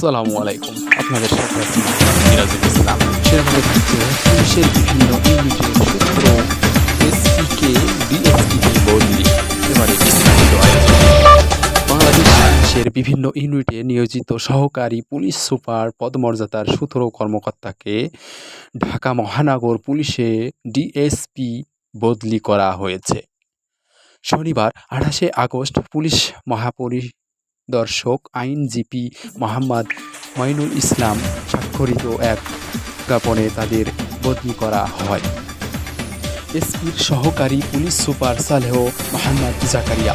আসসালামু আলাইকুম। আপনাদের সাথে আছি। মিরাজুল ইসলাম। সেভাবে থাকছে বিভিন্ন ইউনিটের সূত্র বদলি এবারে ইউনিটে নিয়োজিত সহকারী পুলিশ সুপার পদমর্যাদার সতেরো কর্মকর্তাকে ঢাকা মহানগর পুলিশে ডিএসপি বদলি করা হয়েছে। শনিবার আঠাশে আগস্ট পুলিশ মহাপরিদর্শক আইনজীবী মোহাম্মদ মঈনুল ইসলাম স্বাক্ষরিত এক জ্ঞাপনে তাদের বদলি করা হয়। এসপির সহকারী পুলিশ সুপার সালেহ মোহাম্মদ জাকারিয়া।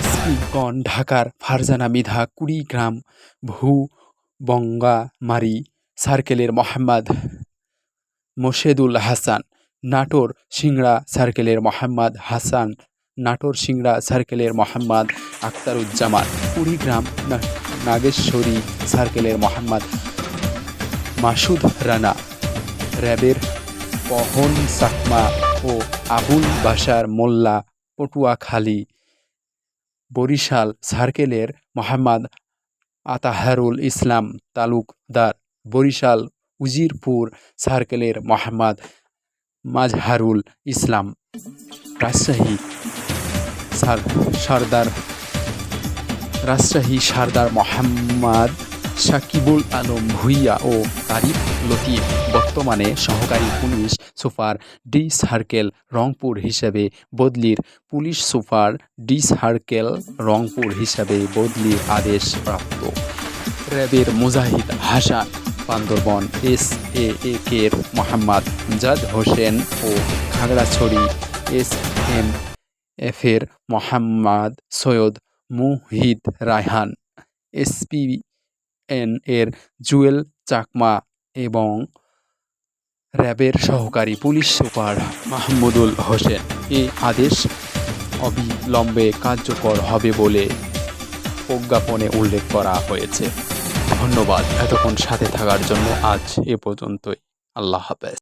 এসপিগণ ঢাকার ফারজানা মিধা কুড়িগ্রাম ভূ বঙ্গামারি সার্কেলের মোহাম্মদ মোশেদুল হাসান। নাটোর সিংড়া সার্কেলের মোহাম্মদ হাসান নাটোর সিংড়া সার্কেলের মোহাম্মদ আখতারুজ্জামান, কুড়িগ্রাম নাগেশ্বরী সার্কেলের মোহাম্মদ মাসুদ রানা, র্যাবের পহন সাকমা ও আবুল বাশার মোল্লা পটুয়াখালী, বরিশাল সার্কেলের মোহাম্মদ আতাহারুল ইসলাম তালুকদার, বরিশাল উজিরপুর সার্কেলের মোহাম্মদ মাজহারুল ইসলাম। রাজশাহী সর্দার রাজশাহী সর্দার মোহাম্মদ সাকিবুল আলম ভুইয়া ও তারিফ লতিফ বর্তমানে সহকারী police super D circle Rangpur হিসেবে বদলির police super D circle Rangpur হিসাবে বদলির আদেশ প্রাপ্ত। র্যাবের মুজাহিদ হাসান বান্দরবন এস এ কের মোহাম্মদ জাদ হোসেন ও খাগড়াছড়ি এস এম এফের মোহাম্মদ সৈয়দ মুহিদ রায়হান এসপি এন এর জুয়েল চাকমা এবং র্যাবের সহকারী পুলিশ সুপার মাহমুদুল হোসেন। এই আদেশ অবিলম্বে কার্যকর হবে বলে প্রজ্ঞাপনে উল্লেখ করা হয়েছে। ধন্যবাদ এতক্ষণ সাথে থাকার জন্য। আজ এ পর্যন্তই। আল্লাহ হাফেজ।